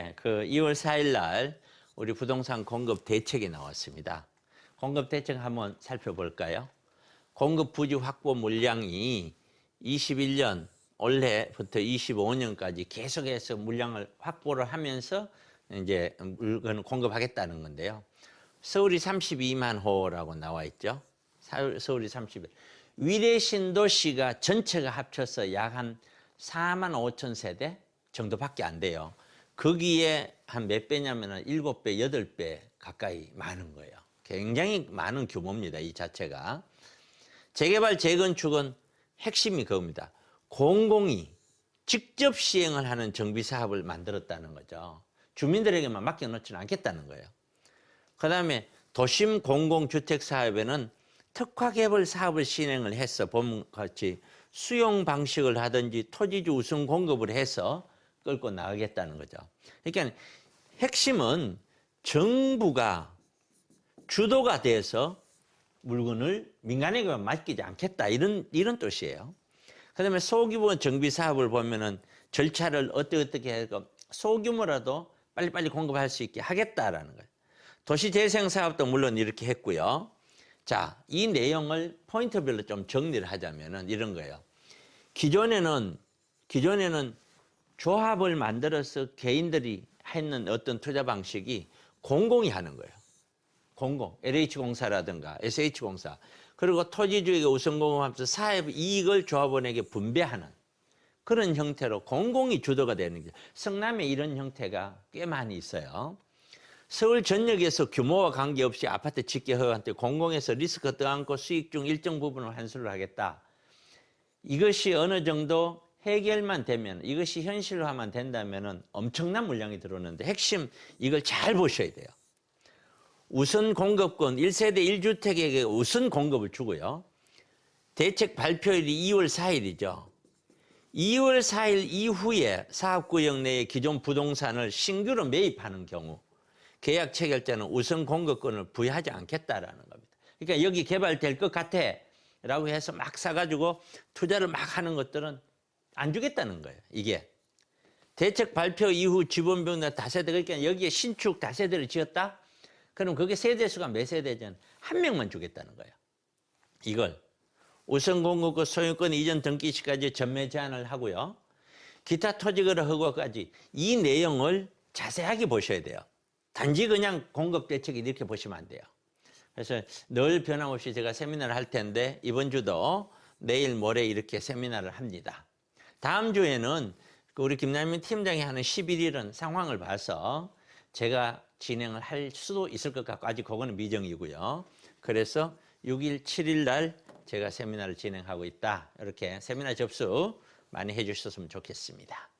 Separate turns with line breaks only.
네, 그 2월 4일 날 우리 부동산 공급 대책이 나왔습니다. 공급 대책 한번 살펴볼까요? 공급 부지 확보 물량이 21년 올해부터 25년까지 계속해서 물량을 확보를 하면서 이제 물건을 공급하겠다는 건데요. 서울이 32만 호라고 나와 있죠. 사- 서울이 30. 위례 신도시가 전체가 합쳐서 약 한 4만 5천 세대 정도밖에 안 돼요. 거기에 한 몇 배냐면은 7배, 8배 가까이 많은 거예요. 굉장히 많은 규모입니다. 이 자체가. 재개발, 재건축은 핵심이 그겁니다. 공공이 직접 시행을 하는 정비 사업을 만들었다는 거죠. 주민들에게만 맡겨놓지는 않겠다는 거예요. 그 다음에 도심 공공주택 사업에는 특화 개발 사업을 진행을 해서 보면 같이 수용 방식을 하든지 토지주 우선 공급을 해서 끌고 나가겠다는 거죠. 그러니까 핵심은 정부가 주도가 돼서 물건을 민간에게만 맡기지 않겠다 이런 이런 뜻이에요. 그다음에 소규모 정비 사업을 보면은 절차를 어떻게 어떻게 해서 소규모라도 빨리빨리 공급할 수 있게 하겠다라는 거예요. 도시 재생 사업도 물론 이렇게 했고요. 자, 이 내용을 포인트별로 좀 정리를 하자면은 이런 거예요. 기존에는 기존에는 조합을 만들어서 개인들이 했는 어떤 투자 방식이 공공이 하는 거예요. 공공, LH공사라든가 SH공사, 그리고 토지주에게 우선 공급하면서 사업 이익을 조합원에게 분배하는 그런 형태로 공공이 주도가 되는 게 성남에 이런 형태가 꽤 많이 있어요. 서울 전역에서 규모와 관계없이 아파트 짓기 허가한테 공공에서 리스크 떠안고 수익 중 일정 부분을 환수를 하겠다. 이것이 어느 정도 해결만 되면 이것이 현실화만 된다면 엄청난 물량이 들어오는데 핵심 이걸 잘 보셔야 돼요. 우선 공급권 1세대 1주택에게 우선 공급을 주고요. 대책 발표일이 2월 4일이죠. 2월 4일 이후에 사업구역 내에 기존 부동산을 신규로 매입하는 경우 계약 체결자는 우선 공급권을 부여하지 않겠다라는 겁니다. 그러니까 여기 개발될 것 같아 라고 해서 막 사가지고 투자를 막 하는 것들은 안 주겠다는 거예요. 이게. 대책 발표 이후 지번병 다세대 그러니까 여기에 신축 다세대를 지었다? 그럼 그게 세대 수가 몇 세대전? 한 명만 주겠다는 거예요. 이걸. 우선 공급과 소유권 이전 등기 시까지 전매 제한을 하고요. 기타 토지거래 허가까지 이 내용을 자세하게 보셔야 돼요. 단지 그냥 공급 대책이 이렇게 보시면 안 돼요. 그래서 늘 변함없이 제가 세미나를 할 텐데 이번 주도 내일 모레 이렇게 세미나를 합니다. 다음 주에는 그 우리 김남민 팀장이 하는 11일은 상황을 봐서 제가 진행을 할 수도 있을 것 같고 아직 그거는 미정이고요. 그래서 6일, 7일 날 제가 세미나를 진행하고 있다. 이렇게 세미나 접수 많이 해 주셨으면 좋겠습니다.